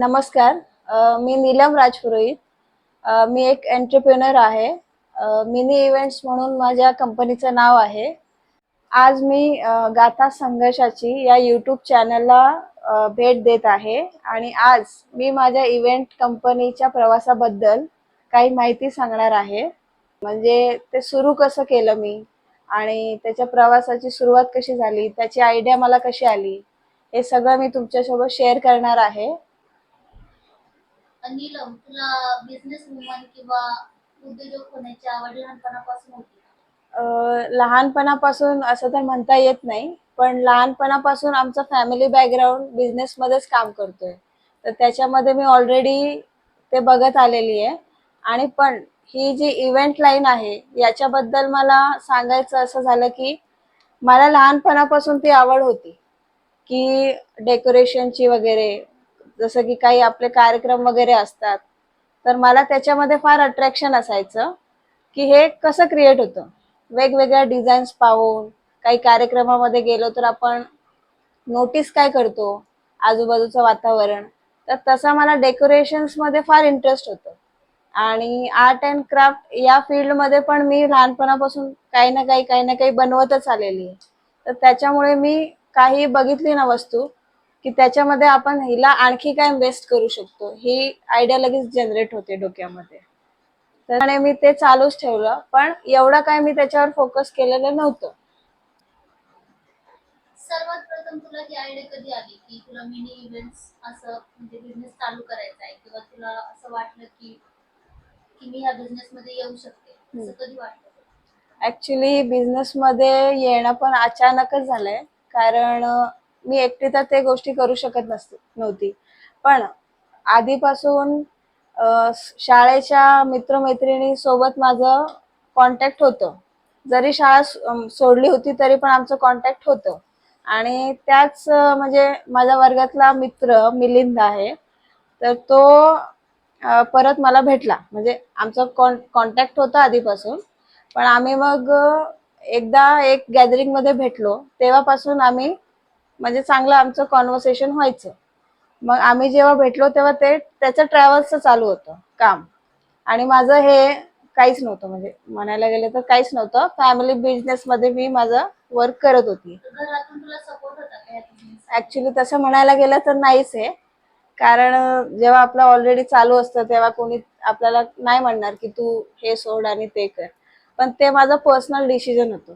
नमस्कार. मी नीलम राजपुरोहित. मी एक एंटरप्रेनर आहे. मिनी इव्हेंट्स म्हणून माझ्या कंपनीचं नाव आहे. आज मी गाथा संघर्षाची या यूट्यूब चॅनलला भेट देत आहे. आणि आज मी माझ्या इव्हेंट कंपनीच्या प्रवासाबद्दल काही माहिती सांगणार आहे. म्हणजे ते सुरू कसं केलं मी? आणि त्याच्या प्रवासाची सुरुवात कशी झाली? त्याची आयडिया मला कशी आली? हे सगळं मी तुमच्यासोबत शेअर करणार आहे. नीलम तुला बिझनेस वुमन किंवा उद्योजक होण्याची आवड लहानपणापासून होती लहानपणापासून असं तर म्हणता येत नाही पण लहानपणापासून आमचं फॅमिली बॅकग्राऊंड बिझनेसमध्येच काम करतोय. तर त्याच्यामध्ये मी ऑलरेडी ते बघत आलेली आहे. आणि पण ही जी इव्हेंट लाईन आहे याच्याबद्दल मला सांगायचं असं झालं की मला लहानपणापासून ती आवड होती. की डेकोरेशनची वगैरे जसं की काही आपले कार्यक्रम वगैरे असतात तर मला त्याच्यामध्ये फार अट्रॅक्शन असायचं की हे कसं क्रिएट होतं. वेगवेगळ्या डिझाईन्स पाहून काही कार्यक्रमामध्ये गेलो तर आपण नोटीस काय करतो? आजूबाजूचं वातावरण. तर तसा मला डेकोरेशन्समध्ये फार इंटरेस्ट होतं. आणि आर्ट अँड क्राफ्ट या फील्डमध्ये पण मी लहानपणापासून काही ना काही काही ना काही बनवतच आलेली आहे. तर त्याच्यामुळे मी काही बघितली ना वस्तू की त्याच्यामध्ये आपण हिला आणखी काय बेस्ट करू शकतो? ही आयडिया लगेच जनरेट होते डोक्यामध्ये. तर मी ते चालूच ठेवलं पण एवढं काय मी त्याच्यावर फोकस केलेलं नव्हतं. सर्वात प्रथम तुला ही आयडिया कधी आली की तुला मिनी इव्हेंट्स असं म्हणजे बिझनेस चालू करायचा आहे किंवा तुला असं वाटलं की की मी ह्या बिझनेस मध्ये येऊ शकते? असं कधी वाटलं? ऍक्च्युली बिझनेसमध्ये येणं पण अचानकच झालंय. कारण मी एकटी तर ते गोष्टी करू शकत नसते नव्हती. पण आधीपासून शाळेच्या मित्रमैत्रिणी सोबत माझं कॉन्टॅक्ट होतं. जरी शाळा सोडली होती तरी पण आमचं कॉन्टॅक्ट होतं. आणि त्याच म्हणजे माझ्या वर्गातला मित्र मिलिंद आहे तर तो परत मला भेटला. म्हणजे आमचं कॉन कॉन्टॅक्ट होता आधीपासून. पण आम्ही मग एकदा एक गॅदरिंगमध्ये भेटलो. तेव्हापासून आम्ही म्हणजे चांगलं आमचं कॉन्व्हर्सेशन व्हायचं. मग आम्ही जेव्हा भेटलो तेव्हा ते त्याचं ट्रॅव्हल्सचं चालू होतं काम. आणि माझं हे काहीच नव्हतं म्हणजे म्हणायला गेलं तर काहीच नव्हतं. फॅमिली बिझनेस मध्ये मी माझं वर्क करत होती. ऍक्च्युली तसं म्हणायला गेलं तर नाहीच आहे कारण जेव्हा आपलं ऑलरेडी चालू असतं तेव्हा कोणी आपल्याला नाही म्हणणार की तू हे सोड आणि ते कर. पण ते माझं पर्सनल डिसिजन होतं.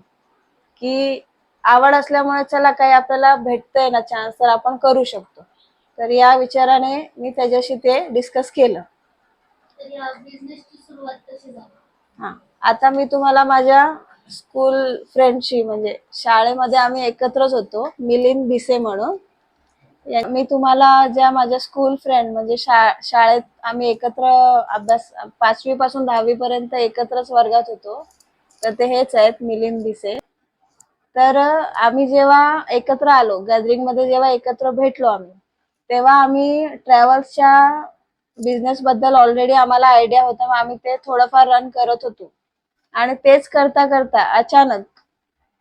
की आवड असल्यामुळे चला काही आपल्याला भेटतंय ना चान्स तर आपण करू शकतो. तर या विचाराने मी त्याच्याशी ते डिस्कस केलं. हा. आता मी तुम्हाला माझ्या स्कूल फ्रेंडशी म्हणजे शाळेमध्ये आम्ही एकत्रच होतो मिलिंद भिसे म्हणून. मी तुम्हाला ज्या माझ्या स्कूल फ्रेंड म्हणजे शा शाळेत आम्ही एकत्र अभ्यास पाचवी पासून दहावी पर्यंत एकत्रच वर्गात होतो. तर ते हेच आहेत मिलिंद भिसे. तर आम्ही जेव्हा एकत्र आलो गॅदरिंगमध्ये जेव्हा एकत्र भेटलो आम्ही तेव्हा आम्ही ट्रॅव्हल्सच्या बिझनेस बद्दल ऑलरेडी आम्हाला आयडिया होता आम्ही ते थोडंफार रन करत होतो. आणि तेच करता करता अचानक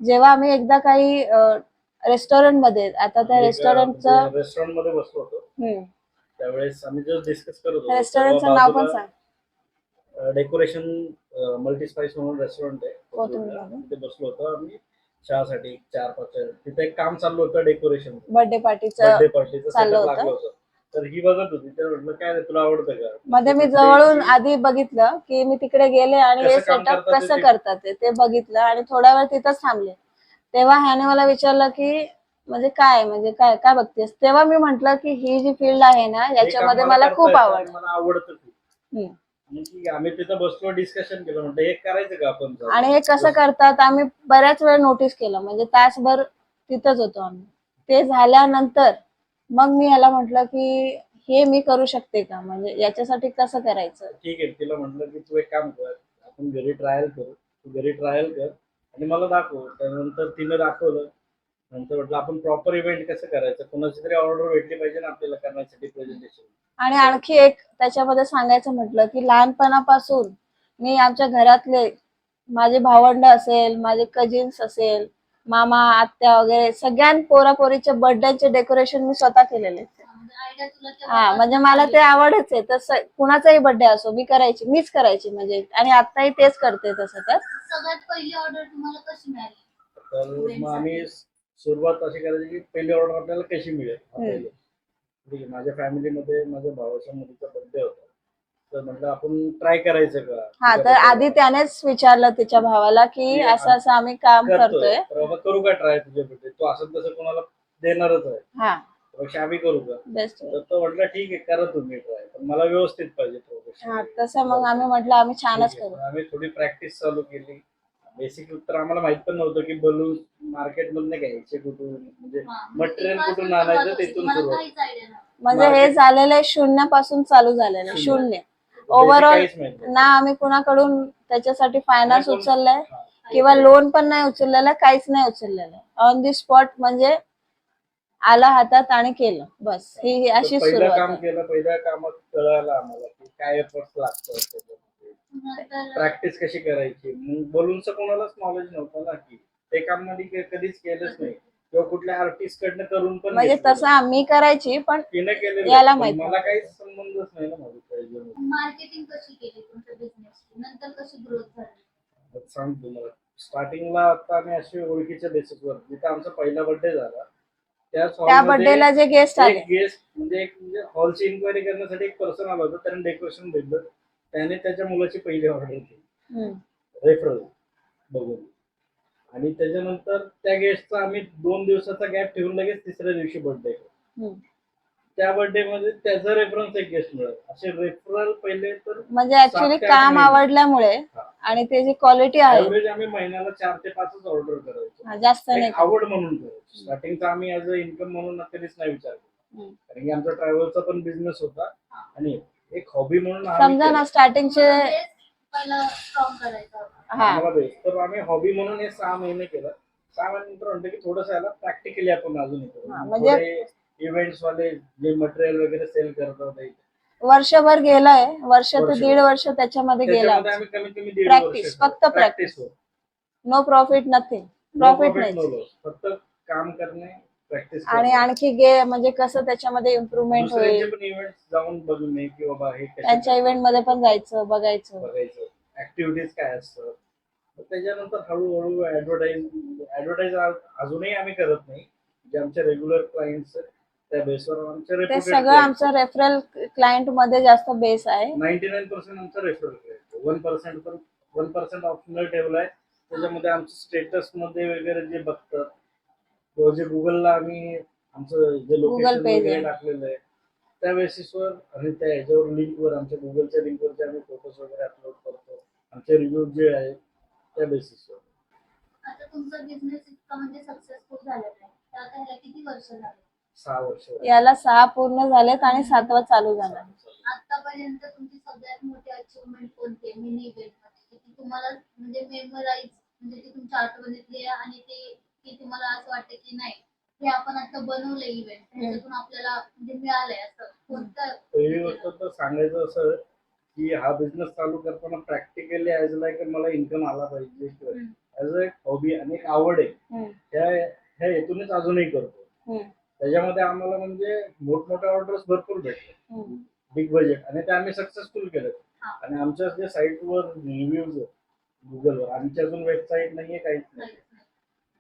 जेव्हा आम्ही एकदा काही रेस्टॉरंटमध्ये आता त्या रेस्टॉरंटचं रेस्टॉरंटमध्ये बसलो होतो हम्म, त्यावेळेस आम्ही जस्ट डिस्कस करत होतो रेस्टॉरंटचं नाव पण सांग. डेकोरेशन मल्टी स्पाइस म्हणून रेस्टॉरंट आहे. तिथे बसलो होतो आम्ही. चहासाठी चार पाच तिथे एक काम चालू होतं डेकोरेशन बर्थडे पार्टीचं बर्थडे पार्टीचं चाललं होतं. लागलं होतं. तर ही बघत होती. तर म्हटलं काय रे, तुला आवडतं का? मध्ये मी जवळून आधी बघितलं की मी तिकडे गेले आणि हे कसं काम सेटअप करतात कसं ते- करतात ते ते बघितलं आणि थोडा वेळ तिथंच थांबले. तेव्हा ह्याने मला विचारलं की म्हणजे काय म्हणजे काय काय बघतेस? तेव्हा मी म्हंटल की ही जी फील्ड आहे ना हे याच्यामध्ये मला करता खूप येतं आवड आणि मला आवडतं खूप हम्म. आम्ही तिथं बसलो डिस्कशन केलं म्हटलं हे करायचं का आपण? आणि हे कसं करतात आम्ही बऱ्याच वेळ नोटीस केलं. म्हणजे तासभर तिथंच होतो आम्ही. ते झाल्यानंतर मग मी ह्याला म्हटलं की हे मी करू शकते का? म्हणजे याच्यासाठी कसं करायचं? ठीक आहे तिला म्हटलं की तू एक काम कर आपण घरी ट्रायल करू. तू घरी ट्रायल कर आणि मला दाखव. त्यानंतर तिनं दाखवलं. नंतर म्हटलं आपण प्रॉपर इव्हेंट कसं करायचं? कोणाची तरी ऑर्डर भेटली पाहिजे ना आपल्याला करण्यासाठी प्रेझेंटेशन आणि आणखी एक त्याच्यामध्ये सांगायचं म्हटलं की लहानपणापासून मी आमच्या घरातले माझे भावंड असेल माझे कझिन्स असेल मामा आत्या वगैरे सगळ्या पोरापोरीच्या बर्थडेचे डेकोरेशन मी स्वतः केलेले हा म्हणजे मला ते आवडच आहे. तसं कुणाचाही बर्थडे असो मी करायची मीच करायची म्हणजे. आणि आताही तेच करते तसं तर. सगळ्यात पहिली ऑर्डर तुम्हाला कशी मिळाली? तर मग आम्ही सुरुवात अशी करायची की पहिली ऑर्डर आपल्याला कशी मिळेल. ठीक आहे माझ्या फॅमिलीमध्ये माझ्या भावाच्या मुलीचा बर्थडे होता. तर म्हटलं आपण ट्राय करायचं का? हा तर आधी त्यानेच विचारलं तिच्या भावाला की असं असं आम्ही काम करतोय. तर बाबा करू का ट्राय तुझ्या बर्थडे? तू असं तसं कोणाला देणारच आहे हा. त्यापेक्षा आम्ही करू का? बेस्ट तर तो म्हटलं ठीक आहे करा तुम्ही ट्राय. पण मला व्यवस्थित पाहिजे हा प्रोफेशन तसं मग आम्ही म्हटलं आम्ही छानच करू. आम्ही थोडी प्रॅक्टिस चालू केली. बेसिक तर आम्हाला माहीत पण नव्हतं की बलून मार्केट मधनं घ्यायचे कुठून म्हणजे हा, मटेरियल कुठून आणायचं. तिथून सुरुवात म्हणजे हे झालेलं आहे शून्यापासून चालू झालेलं आहे शून्य. ओव्हरऑल काहीच माहीत नाही. ना आम्ही कुणाकडून त्याच्यासाठी फायनान्स नाही कोण- उचललाय हा. किंवा लोन पण नाही उचललेलं काहीच नाही उचललेलं ऑन दी स्पॉट म्हणजे आला हातात आणि केलं बस ही ही तर अशी पहिलं सुरुवात काम आहे. केलं पहिल्या कामात कळालं आम्हाला की काय एफर्ट लागतं प्रॅक्टिस कशी करायची? मग बलूनचं कोणालाच नॉलेज नव्हतं ना की. ते काममध्ये कधीच केलंच नाही. किंवा कुठल्या आर्टिस्ट कडनं करून पण म्हणजे. तसं आम्ही करायची पण तिने केलेलं याला माहीत मला. काहीच संबंधच नाही ना माझं. मार्केटिंग कशी केली तुमच्या बिझनेसची नंतर कशी ग्रोथ झाली? आता सांग तुम्हाला. स्टार्टिंगला आता आम्ही असे ओळखीच्या बेसिसवर जिथे आमचा पहिला बर्थडे झाला त्या बर्थडेला जे गेस्ट आले. एक गेस्ट म्हणजे एक म्हणजे हॉलची इन्क्वायरी करण्यासाठी एक पर्सन आला होता. त्याने डेकोरेशन दिलं. त्याने त्याच्या मुलाची पहिली ऑर्डर केली. रेफरल बघून आणि त्याच्यानंतर त्या गेस्टचा आम्ही दोन दिवसाचा गॅप ठेवून लगेच तिसऱ्या दिवशी बर्थडे. त्या बर्थडे मध्ये त्याचा रेफरन्स एक गेस्ट मिळाला असे रेफरल पहिले तर म्हणजे ऍक्च्युली काम. आवडल्यामुळे. आणि त्याची क्वालिटी आहे आम्ही महिन्याला चार ते पाचच ऑर्डर करायचो जास्त नाही आवड म्हणून करायचो स्टार्टिंगचा आम्ही ऍज अ इन्कम म्हणून कधीच नाही विचार केला. कारण की आमचा ट्रॅव्हलचा पण बिझनेस होता आणि एक हॉबी म्हणून आम्ही समजा. ना स्टार्टिंगचे Base पहिलं स्ट्रॉंग करायचं होतं. हा आम्हाला तर आम्ही हॉबी म्हणून हे सहा महिने केलं सहा महिन्यानंतर म्हणतो की थोडस याला प्रॅक्टिकली आपण अजून हे करू. हा, म्हणजे- थोडे इव्हेंट्स वाले जे मटेरियल वगैरे सेल करतात ते. वर्षभर गेलंय वर्ष ते. दीड वर्ष त्याच्यामध्ये गेला त्याच्यामध्ये आम्ही कमीत कमी दीड Practice, वर्ष फक्त practice. No profit nothing profit नाही फक्त काम करणे प्रॅक्टिस आणि आणखी गे म्हणजे कसं त्याच्यामध्ये इम्प्रुव्हमेंट होईल? इव्हेंट जाऊन बघणे की बाबा हे कसे त्यांच्या इव्हेंटमध्ये पण जायचं बघायचं. बघायचं. ऍक्टिव्हिटीज काय असतं मग त्याच्यानंतर हळूहळू ऍडव्हर्टाईज ऍडव्हर्टाईज अजूनही आम्ही करत नाही. जे आमचे रेग्युलर क्लायंट्स त्या बेसवर आमचे ते सगळं आमचं रेफरल क्लायंटमध्ये जास्त बेस आहे. नाईन्टी नाईन पर्सेंट आमचा रेफरल वन पर्सेंट पण वन पर्सेंट ऑप्शनल ठेवलाय त्याच्यामध्ये आमचं स्टेटसमध्ये वगैरे जे बघतात जे गुगलला आम्ही आमचं जे लोकेशन Google page वगैरे आहे. टाकलेलं आहे त्या बेसिसवर आणि त्या ह्याच्यावर लिंकवर आमच्या गुगलच्या लिंकवरचे आम्ही फोटोज वगैरे अपलोड करतो. आमचे रिव्ह्यू जे आहेत त्या बेसिसवर आता तुमचा बिझनेस इतका म्हणजे सक्सेसफुल झालेला आहे तर आता ह्याला किती वर्ष झाले? सहा वर्ष याला सहा पूर्ण झालेत आणि सातवा चालू झाला. आतापर्यंत तुमची सगळ्यात मोठी अचिव्हमेंट कोणती आहे? मिनी इव्हेंटमध्ये? ती तुम्हाला म्हणजे मेमोराईज म्हणजे ती तुमच्या आठवणीतली आहे आणि ते तुम्हाला असं वाटतं की नाही हे आपण आता बनवलंय इव्हेंट त्याच्यातून आपल्याला म्हणजे मिळालंय असं. कोणतं पहिली गोष्ट तर सांगायचं असं की हा बिझनेस चालू करताना प्रॅक्टिकली ॲज लाईक मला इन्कम आला पाहिजे. ॲज अ हॉबी आणि एक आवड आहे. ह्या हेतूनच अजूनही करतो. त्याच्यामध्ये आम्हाला म्हणजे मोठमोठ्या ऑर्डर्स भरपूर भेटले. बिग बजेट आणि ते आम्ही सक्सेसफुल केलं. आणि आमच्या जे साईटवर रिव्ह्यूज गुगलवर आमची अजून वेबसाईट नाहीये काहीच नाही.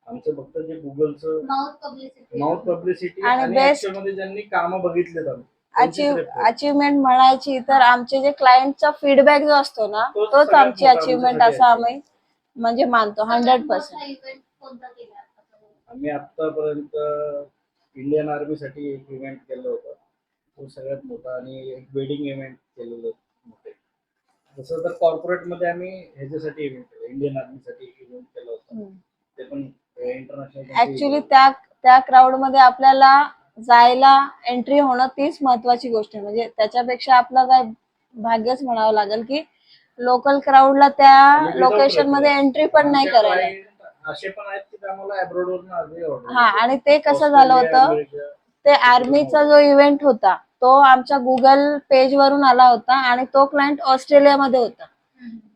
आमचं फक्त जे गुगलचं माउथ पब्लिसिटी माउथ पब्लिसिटी आणि आणि best- actual मध्ये ज्यांनी कामं बघितलेत आम्ही. त्यांचीच अचीव reference. अचिव्हमेंट म्हणायची तर आमचे जे क्लायंटचा फीडबॅक जो असतो ना तोच तोच सगळ्यात आमची मोठा अचिव्हमेंट आमच्यासाठी असं आम्ही म्हणजे मानतो हंड्रेड पर्सेंट इव्हेंट कोणता केला आतापर्यंत? आम्ही आतापर्यंत इंडियन आर्मीसाठी एक इव्हेंट केलं होतं. तो सगळ्यात मोठा आणि एक वेडिंग इव्हेंट केलेलं मोठे जसं तर corporate मध्ये आम्ही ह्याच्यासाठी इव्हेंट केलं इंडियन आर्मीसाठी एक इव्हेंट केलं होतं. ते पण ऍक्च्युली त्या त्या क्राऊडमध्ये आपल्याला जायला एंट्री होणं तीच महत्वाची गोष्ट आहे म्हणजे त्याच्यापेक्षा आपलं काय भाग्यच म्हणावं लागेल की लोकल क्राऊडला त्या लोकेशनमध्ये एंट्री पण नाही करायला असे पण आहेत की आम्हाला अब्रॉड वरून आजही order हा. आणि ते कसं झालं होतं. ते आर्मीचा जो इव्हेंट होता तो आमच्या गुगल पेज वरून आला होता आणि तो क्लायंट ऑस्ट्रेलियामध्ये होता.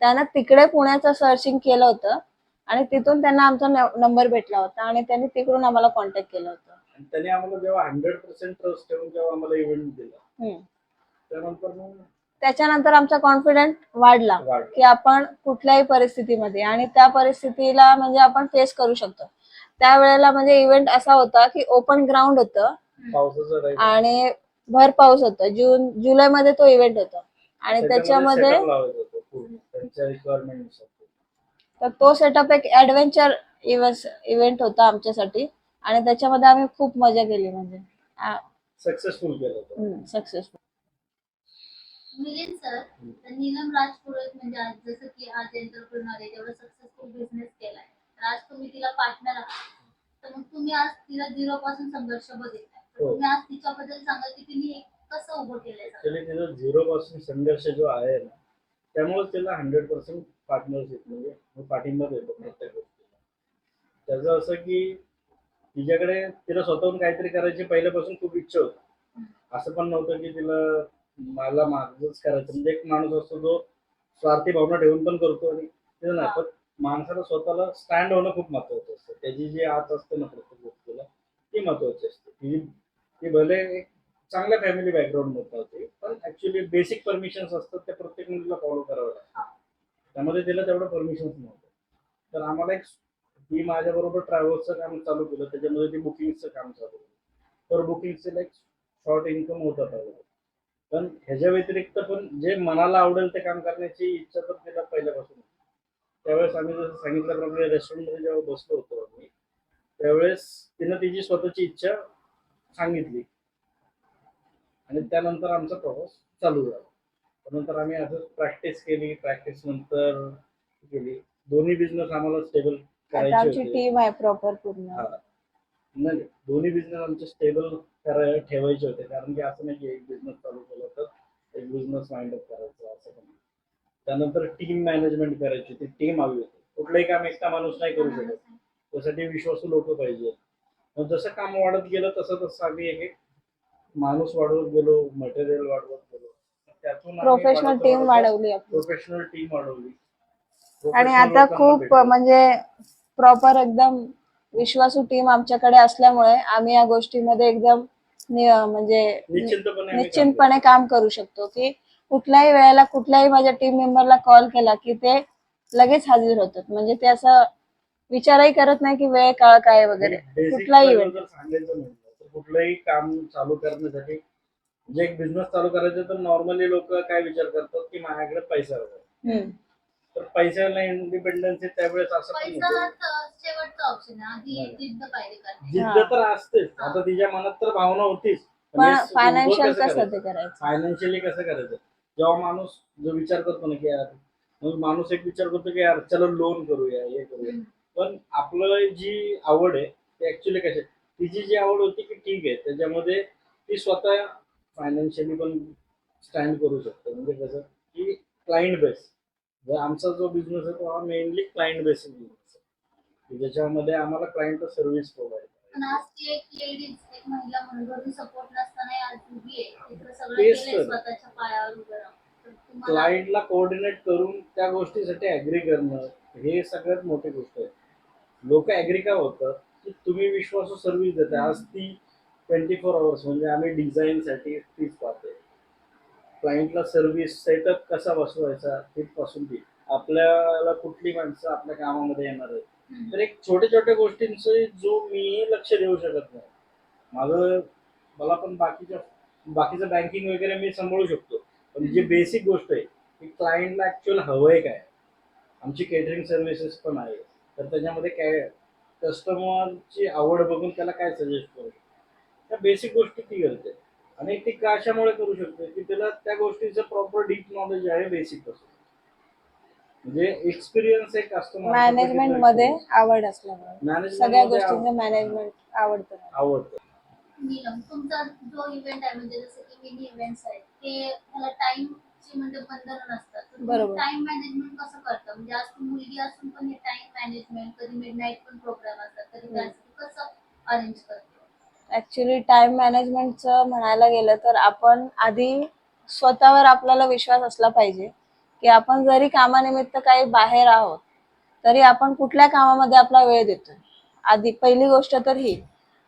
त्यानं तिकडे पुण्याचं सर्चिंग केलं होतं आणि तिथून त्यांना आमचा नंबर भेटला होता आणि त्यांनी तिकडून आम्हाला कॉन्टॅक्ट केलं होतं. त्याने आम्हाला जेव्हा हंड्रेड पर्सेंट ट्रस्ट ठेवून जेव्हा आम्हाला इव्हेंट दिला. त्यानंतर मग त्याच्यानंतर आमचा कॉन्फिडंट वाढला वाढ की आपण कुठल्याही परिस्थितीमध्ये आणि त्या परिस्थितीला म्हणजे आपण फेस करू शकतो. त्यावेळेला म्हणजे इव्हेंट असा होता की ओपन ग्राउंड होतं आणि भर पाऊस होता. जून जुलैमध्ये तो इव्हेंट होता. आणि त्याच्यामध्ये तर तो सेटअप एक ऍडव्हेंचर इव्हेंट होता आमच्यासाठी. आणि त्याच्यामध्ये आम्ही खूप मजा केली म्हणजे. सक्सेसफुल केलं सक्सेसफुल मिलिंद सर नीलम राजपुरोहित म्हणजे आज जसं की आज एंटरप्रिनर आहे तेवढा सक्सेसफुल बिझनेस केलाय. तर आज तुम्ही तिला पार्टनर आहात. तर मग तुम्ही आज तिला झिरो पासून संघर्ष बघितलाय. तर हो. तुम्ही आज तिच्याबद्दल सांगा की तिने कसं उभं केलंय तिचा झिरो पासून संघर्ष जो आहे ना त्यामुळे तिला हंड्रेड पर्सेंट पार्टनरशिप म्हणजे मी पाठिंबा देतो प्रत्येक गोष्टीला. त्याचं असं की तिच्याकडे तिला स्वतःहून काहीतरी करायची पहिल्यापासून खूप इच्छा होती. असं पण नव्हतं की तिला मला माझंच करायचं. म्हणजे एक माणूस असतो जो स्वार्थी भावना ठेवून पण करतो आणि तिथं नाही पण माणसाला स्वतःला स्टँड होणं खूप महत्वाचं असतं. त्याची जी आत असते ना प्रत्येक गोष्टीला ती महत्वाची असते. ती ती भले एक चांगल्या फॅमिली बॅकग्राऊंड मधनं होती पण ऍक्च्युली बेसिक परमिशन्स असतात त्या प्रत्येक मुलीला फॉलो करावं लागतं त्यामध्ये तिला तेवढं परमिशन्स नव्हतं. तर आम्हाला एक मी माझ्याबरोबर ट्रॅव्हल्सचं काम चालू केलं त्याच्यामध्ये ती बुकिंगचं काम चालू केलं. तर बुकिंगचं एक शॉर्ट इन्कम होता पहिला पण ह्याच्या व्यतिरिक्त पण जे मनाला आवडेल ते काम करण्याची इच्छा तर तिला पहिल्यापासून. त्यावेळेस आम्ही जसं सांगितल्याप्रमाणे रेस्टॉरंटमध्ये जेव्हा बसलो होतो आम्ही त्यावेळेस तिनं तिची स्वतःची इच्छा सांगितली. आणि त्यानंतर आमचा प्रवास चालू झाला. त्यानंतर आम्ही असं प्रॅक्टिस केली. प्रॅक्टिस नंतर केली. दोन्ही बिझनेस आम्हाला स्टेबल आता करायचे आमची होते. टीम आहे प्रॉपर पूर्ण. हा. नाही दोन्ही बिझनेस आमचे स्टेबल करायला ठेवायचे होते. कारण की असं नाही की एक बिझनेस चालू केला तर एक बिझनेस माइंड अप करायचा असं पण. नाही. त्यानंतर टीम मॅनेजमेंट करायची ती टीम हवी होती. कुठलंही काम एकटा माणूस नाही करू शकत. त्यासाठी विश्वासू लोक पाहिजे. मग जसं काम वाढत गेलं तसं तसं आम्ही एक एक माणूस वाढवत गेलो मटेरियल वाढवत गेलो. त्यातून प्रोफेशनल टीम वाढवली आपली. प्रोफेशनल टीम वाढवली. आणि आता खूप. म्हणजे प्रॉपर एकदम विश्वासू टीम आमच्याकडे असल्यामुळे आम्ही या गोष्टीमध्ये एकदम नि- म्हणजे निश्चिंतपणे आम्ही निश्चितपणे काम करू शकतो की कुठल्याही वेळेला कुठल्याही माझ्या टीम मेंबरला कॉल केला की ते लगेच हजर होतात. म्हणजे ते असं विचारही करत नाही की वेळ काळ काय वगैरे. Basic कुठलाही level जर सांगायचं म्हटलं तर कुठलंही काम चालू करण्यासाठी जे एक बिझनेस चालू करायचं तर नॉर्मली लोक काय विचार करतात की माझ्याकडे पैसा हवा तर पैशाला इंडिपेंडन्सी त्यावेळेस असं पण पैसा होतं. त- शेवटचा ऑप्शन आहे. आधी नाही. जिद्द पाहिजे करणे जिद्द तर असतेच. आता तिच्या मनात तर भावना होतीच. पण फायनान्शियल कसं ते करायचं? फायनान्शियली कसं करायचं? जेव्हा माणूस जो विचार करतो ना की यार मग माणूस एक विचार करतो की यार चलो लोन करूया हे करूया. हम्म. पण आपलं जी आवड आहे ती ऍक्च्युली कशी आहे? तिची जी आवड होती की ठीक आहे. त्याच्यामध्ये ती स्वतः फायनान्शियली पण स्टँड करू शकते. म्हणजे कसं की क्लायंट बेस आमचा जो बिझनेस आहे तो हा मेनली क्लायंट बेसिस बिझनेस आहे. ज्याच्यामध्ये आम्हाला क्लायंट सर्व्हिस प्रोव्हाइड क्लायंटला कोऑर्डिनेट करून त्या गोष्टीसाठी ऍग्री करणं हे सगळ्यात मोठी गोष्ट आहे. लोक ऍग्री का होतात? की तुम्ही विश्वासू सर्व्हिस देता आज ती ट्वेंटी फोर आवर्स म्हणजे आम्ही डिझाईनसाठी तीच पाहते क्लायंटला सर्व्हिस सेटअप कसा बसवायचा तिथपासून ती आपल्याला कुठली माणसं आपल्या कामामध्ये येणार आहेत. तर एक छोट्या छोट्या गोष्टींचे जो मी लक्ष देऊ शकत नाही. माझं मला पण बाकीच्या बाकीचं बँकिंग वगैरे मी सांभाळू शकतो. पण जी बेसिक गोष्ट आहे की क्लायंटला ऍक्च्युअल हवंय काय? आमची केटरिंग सर्व्हिसेस पण आहे. तर त्याच्यामध्ये काय कस्टमरची आवड बघून त्याला काय सजेस्ट करू शकतो? त्या बेसिक गोष्टी ती करते. आणि ती कशामुळे करू शकते? की त्याला त्या गोष्टीचं प्रॉपर डीप नॉलेज आहे बेसिकपासून. म्हणजे एक्सपिरियन्स एक असतो मॅनेजमेंटमध्ये आवड असल्यामुळे. सगळ्या गोष्टींचं मॅनेजमेंट आवडतं. आवडतं. नीलम तुमचा जो इव्हेंट आहे म्हणजे जसं की मिनी इव्हेंट्स आहेत ते त्याला टाइमची म्हणजे बंधनं नसतात. बरोबर. टाइम मॅनेजमेंट कसं करतं? म्हणजे आज तू मुलगी असून पण हे टाइम मॅनेजमेंट कधी मिड नाईट पण प्रोग्राम असतात कधी कसं अरेंज करतो? ऍक्च्युली टाइम मॅनेजमेंटचं म्हणायला गेलं तर आपण आधी स्वतःवर आपल्याला विश्वास असला पाहिजे की आपण जरी कामानिमित्त काही बाहेर आहोत तरी आपण कुठल्या कामामध्ये आपला वेळ देतोय? आधी पहिली गोष्ट तर ही.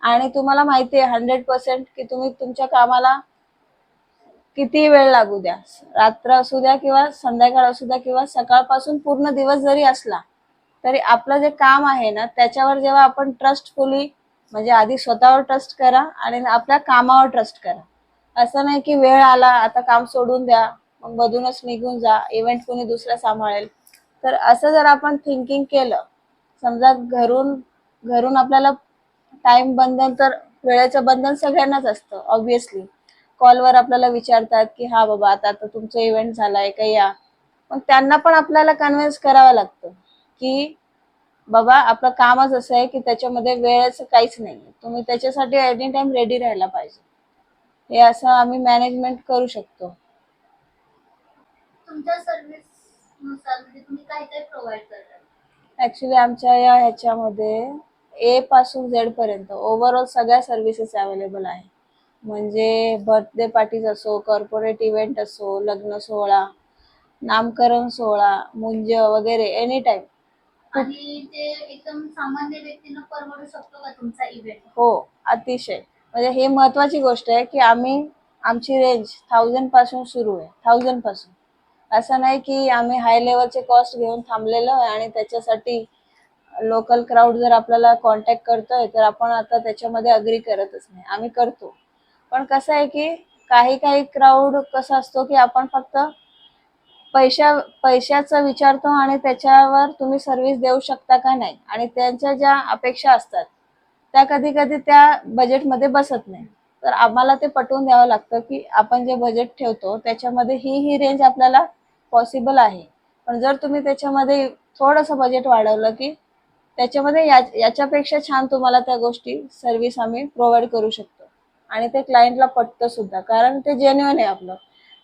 आणि तुम्हाला माहिती आहे हंड्रेड पर्सेंट की तुम्ही तुमच्या कामाला किती वेळ लागू द्या? रात्र असू द्या किंवा संध्याकाळ असू द्या किंवा सकाळपासून पूर्ण दिवस जरी असला तरी आपलं जे काम आहे ना त्याच्यावर जेव्हा आपण ट्रस्टफुली म्हणजे आधी स्वतःवर ट्रस्ट करा आणि आपल्या कामावर ट्रस्ट करा. असं नाही की वेळ आला आता काम सोडून द्या मग मधूनच निघून जा इव्हेंट कोणी दुसरा सांभाळेल. तर असं जर आपण थिंकिंग केलं समजा घरून घरून आपल्याला टाइम बंधन तर वेळेचं बंधन सगळ्यांनाच असतं ऑब्विसली कॉलवर आपल्याला विचारतात की हा बाबा आता आता तुमचं इव्हेंट झालाय का या? मग त्यांना पण आपल्याला कन्व्हिन्स करावं लागतं की बाबा आपलं कामच असं आहे की त्याच्यामध्ये वेळेचं काहीच नाही तुम्ही त्याच्यासाठी एनी टाइम रेडी राहायला पाहिजे. हे असं आम्ही मॅनेजमेंट करू शकतो. तुमच्या सर्व्हिसनुसार म्हणजे तुम्ही काय काय प्रोव्हाइड करता? ऍक्च्युली आमच्या या ह्याच्यामध्ये ए पासून झेड पर्यंत ओव्हरऑल सगळ्या सर्व्हिसेस अवेलेबल आहे. म्हणजे बर्थडे पार्टीज असो कॉर्पोरेट इव्हेंट असो लग्न सोहळा नामकरण सोहळा मुंज वगैरे एनी टाइम आणि ते एकदम सामान्य व्यक्तींना परवडू शकतो का तुमचा इव्हेंट हो अतिशय. म्हणजे हे महत्वाची गोष्ट आहे की आम्ही आमची रेंज थाउजंडपासून सुरू आहे. थाउजंडपासून. असं नाही की आम्ही हाय लेवलचे कॉस्ट घेऊन थांबलेलो आहे आणि त्याच्यासाठी लोकल क्राऊड जर आपल्याला कॉन्टॅक्ट करतोय तर आपण आता त्याच्यामध्ये अग्री करतच नाही. आम्ही करतो. पण कसं आहे की काही काही क्राऊड कसा असतो की आपण फक्त पैशा पैशाचा विचारतो आणि त्याच्यावर तुम्ही सर्व्हिस देऊ शकता का नाही? आणि त्यांच्या ज्या अपेक्षा असतात त्या कधी कधी त्या बजेटमध्ये बसत नाही. तर आम्हाला ते पटवून द्यावं लागतं की आपण जे बजेट ठेवतो त्याच्यामध्ये ही ही रेंज आपल्याला पॉसिबल आहे. पण जर तुम्ही त्याच्यामध्ये थोडंसं बजेट वाढवलं की त्याच्यामध्ये या याच्यापेक्षा छान तुम्हाला त्या गोष्टी सर्व्हिस आम्ही प्रोव्हाइड करू शकतो. आणि ते क्लायंटला पटतं सुद्धा कारण ते जेन्युअन आहे आपलं.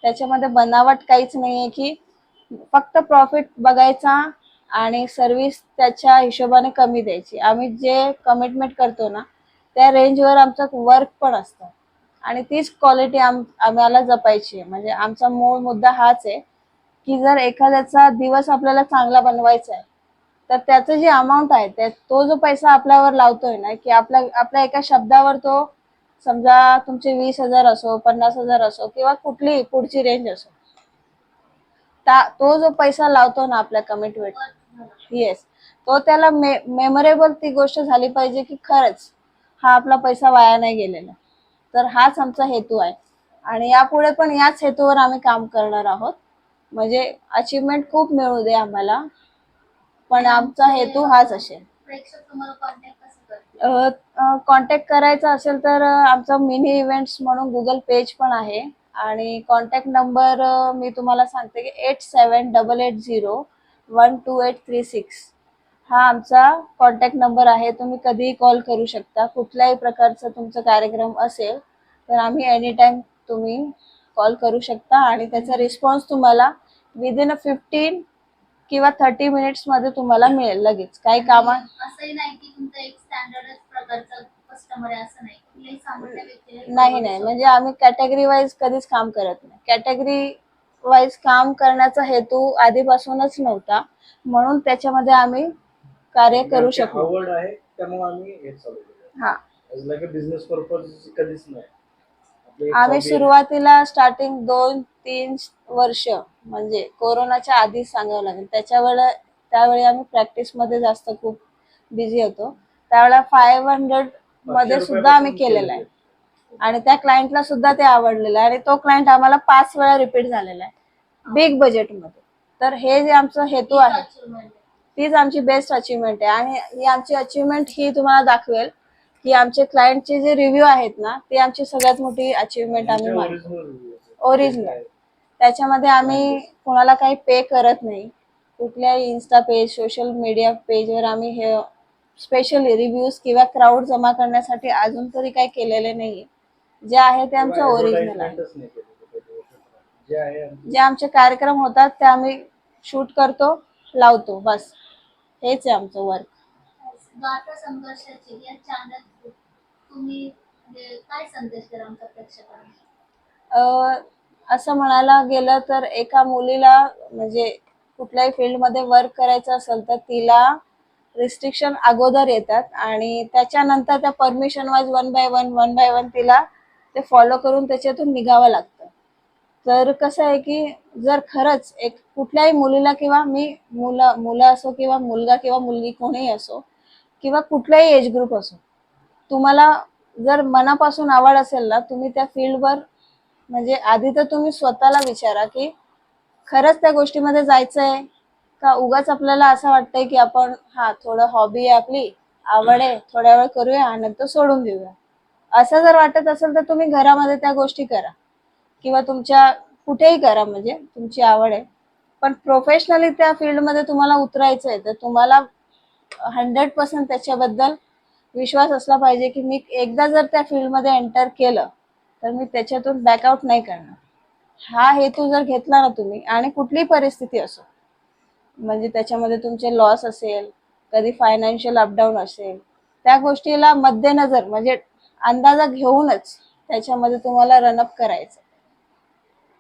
त्याच्यामध्ये बनावट काहीच नाही आहे की फक्त प्रॉफिट बघायचा आणि सर्व्हिस त्याच्या हिशोबाने कमी द्यायची. आम्ही जे कमिटमेंट करतो ना त्या रेंजवर आमचं वर्क पण असतं. आणि तीच क्वालिटी आम आम्हाला जपायची आहे. म्हणजे आमचा मूळ मुद्दा हाच आहे की जर एखाद्याचा दिवस आपल्याला चांगला बनवायचा आहे तर त्याचं जे अमाऊंट आहे त्या तो जो पैसा आपल्यावर लावतोय ना की आपल्या आपल्या एका शब्दावर तो समजा तुमचे वीस हजार असो पन्नास हजार असो किंवा कुठली पुढची रेंज असो ता- तो जो पैसा लावतो ना आपल्या कमिटमेंट येस तो त्याला मे मेमोरेबल ती गोष्ट झाली पाहिजे की खरंच हा आपला पैसा वाया नाही गेलेला. तर हाच आमचा हेतू आहे. आणि यापुढे पण याच हेतूवर आम्ही काम करणार आहोत. म्हणजे अचिव्हमेंट खूप मिळू दे आम्हाला. पण आमचा हेतू हाच असेल. प्रेक्षक तुम्हाला कॉन्टॅक्ट करायचा असेल तर आमचं आमचा मिनी इव्हेंट्स म्हणून गुगल पेज पण आहे. आणि कॉन्टॅक्ट नंबर मी तुम्हाला सांगते की eight seven double eight zero one two eight three six हा आमचा कॉन्टॅक्ट नंबर आहे. तुम्ही कधीही कॉल करू शकता. कुठल्याही प्रकारचा तुमचा कार्यक्रम असेल तर आम्ही एनी टाईम तुम्ही कॉल करू शकता. आणि त्याचा रिस्पॉन्स तुम्हाला विदिन अ फिफ्टीन किंवा थर्टी मिनिट्समध्ये तुम्हाला मिळेल लगेच. काही कामा असंही नाही की तुमचा एक स्टँडर्डच प्रकारचा कस्टमर आहे असं नाही. कुठल्याही सामान्य व्यक्तीला नाही नाही. म्हणजे आम्ही कॅटेगरी वाईज कधीच काम करत नाही. कॅटेगरी वाईज काम करण्याचा हेतू आधीपासूनच नव्हता. म्हणून त्याच्यामध्ये आम्ही कार्य करू शकलो. आवड आहे त्यामुळे आम्ही हे चालू केलं. हा. As like a business purpose कधीच नाही. आपलं एक आम्ही hobby आहे. सुरुवातीला स्टार्टिंग दोन तीन वर्ष म्हणजे कोरोनाच्या आधीच सांगावं लागेल. त्याच्या वेळेला त्यावेळी आम्ही प्रॅक्टिसमध्ये जास्त खूप बिझी होतो. त्यावेळेला फाईव्ह हंड्रेडमध्ये सुद्धा आम्ही केलेलं आहे. आणि त्या क्लायंटला सुद्धा ते आवडलेलं आहे. आणि तो क्लायंट आम्हाला पाच वेळा रिपीट झालेला आहे. बिग बजेटमध्ये तर हे जे आमचं हेतू आहे. तीच आमची बेस्ट अचिव्हमेंट आहे. आणि ही आमची अचिव्हमेंट ही तुम्हाला दाखवेल की आमचे क्लायंटचे जे रिव्ह्यू आहेत ना ती आमची सगळ्यात मोठी अचिव्हमेंट आम्ही मानतो. ओरिजिनल त्याच्यामध्ये आम्ही कोणाला काही पे करत नाही. कुठल्याही इन्स्टा पेज सोशल मीडिया पेजवर आम्ही हे स्पेशली रिव्ह्यूज किंवा क्राऊड जमा करण्यासाठी अजून तरी काही केलेले नाही जे आहे ते आमचं ओरिजिनल आहे. जे आहे आमचं. जे आमचे कार्यक्रम होतात ते आम्ही शूट करतो लावतो बस. हेच आहे आमचं वर्क गाथा संघर्षाची या चॅनल तुम्ही काय संदेश द्याल आमच्या प्रेक्षकांना? अ, असं म्हणायला गेलं तर एका मुलीला म्हणजे कुठल्याही फील्डमध्ये वर्क करायचं असेल तर तिला रिस्ट्रिक्शन अगोदर येतात आणि त्याच्यानंतर त्या permission wise one by one one by one तिला ते फॉलो करून त्याच्यातून निघावं लागतं. तर कसं आहे की जर खरंच एक कुठल्याही मुलीला किंवा मी मुलं मुलं असो किंवा मुलगा किंवा मुलगी कोणीही असो किंवा कुठलाही एज ग्रुप असो तुम्हाला जर मनापासून आवड असेल ना तुम्ही त्या फील्डवर म्हणजे आधी तर तुम्ही स्वतःला विचारा की खरंच त्या गोष्टीमध्ये जायचं आहे का उगाच आपल्याला असं वाटतंय की आपण हा थोडं हॉबी आहे आपली आवड आहे थोड्या वेळ करूया आणि तो सोडून देऊया. असं जर वाटत असेल तर तुम्ही घरामध्ये त्या गोष्टी करा. किंवा तुमच्या कुठेही करा म्हणजे तुमची आवड आहे. पण प्रोफेशनली त्या फील्डमध्ये तुम्हाला उतरायचं आहे तर तुम्हाला हंड्रेड पर्सेंट त्याच्याबद्दल विश्वास असला पाहिजे की मी एकदा जर त्या फील्डमध्ये एंटर केलं तर मी त्याच्यातून बॅकआउट नाही करणार. हा हेतू जर घेतला ना तुम्ही आणि कुठलीही परिस्थिती असो म्हणजे त्याच्यामध्ये तुमचे लॉस असेल कधी फायनान्शियल अपडाऊन असेल त्या गोष्टीला मध्यनजर म्हणजे अंदाजा घेऊनच त्याच्यामध्ये तुम्हाला रनअप करायचं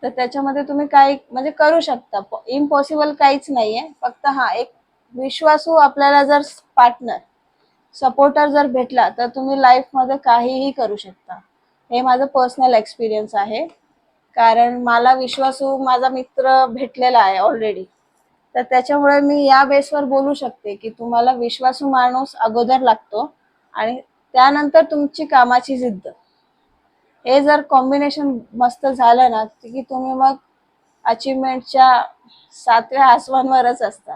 तर त्याच्यामध्ये तुम्ही काही म्हणजे करू शकता. इम्पॉसिबल काहीच नाहीये. फक्त हा एक विश्वासू आपल्याला जर पार्टनर सपोर्टर जर भेटला तर तुम्ही लाईफमध्ये काहीही करू शकता. हे माझं पर्सनल एक्सपिरियन्स आहे. कारण मला विश्वासू हो, माझा मित्र भेटलेला आहे ऑलरेडी तर त्याच्यामुळे मी या बेसवर बोलू शकते की तुम्हाला विश्वासू माणूस अगोदर लागतो आणि त्यानंतर तुमची कामाची जिद्द. हे जर कॉम्बिनेशन मस्त झालं ना की तुम्ही मग अचिव्हमेंटच्या सातव्या आसमानवरच असता.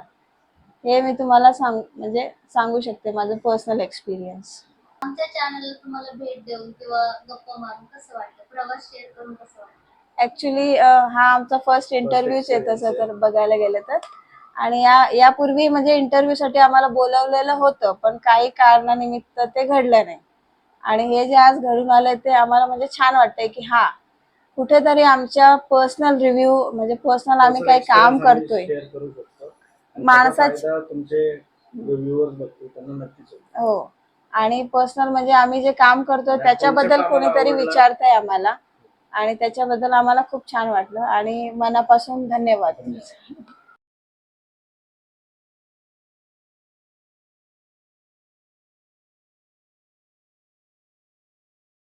हे मी तुम्हाला सांग म्हणजे सांगू शकते माझं पर्सनल एक्सपिरियन्स आमच्या चॅनलला तुम्हाला भेट देऊन किंवा गप्पा मारून कसं वाटतं प्रवास शेअर करून कसं वाटतं ऍक्च्युली हा आमचा फर्स्ट इंटरव्ह्यूच आहे तसं तर बघायला गेलं तर. आणि या यापूर्वी म्हणजे इंटरव्ह्यू साठी आम्हाला बोलवलेलं होतं पण काही कारणानिमित्त ते घडलं नाही. आणि हे जे आज घडून आलंय ते आम्हाला म्हणजे छान वाटतंय की हा कुठेतरी आमच्या पर्सनल रिव्ह्यू म्हणजे पर्सनल आम्ही काही काम करतोय. शेअर करू शकतो. आणि माणसाच- त्याचा फायदा तुमचे व्ह्युअर्स बघतील त्यांना नक्कीच होईल. हो. आणि पर्सनल म्हणजे आम्ही जे काम करतोय आणि त्याच्याबद्दल कोणीतरी. विचारतंय आम्हाला. आणि त्याच्याबद्दल आम्हाला खूप छान वाटलं. आणि मनापासून धन्यवाद.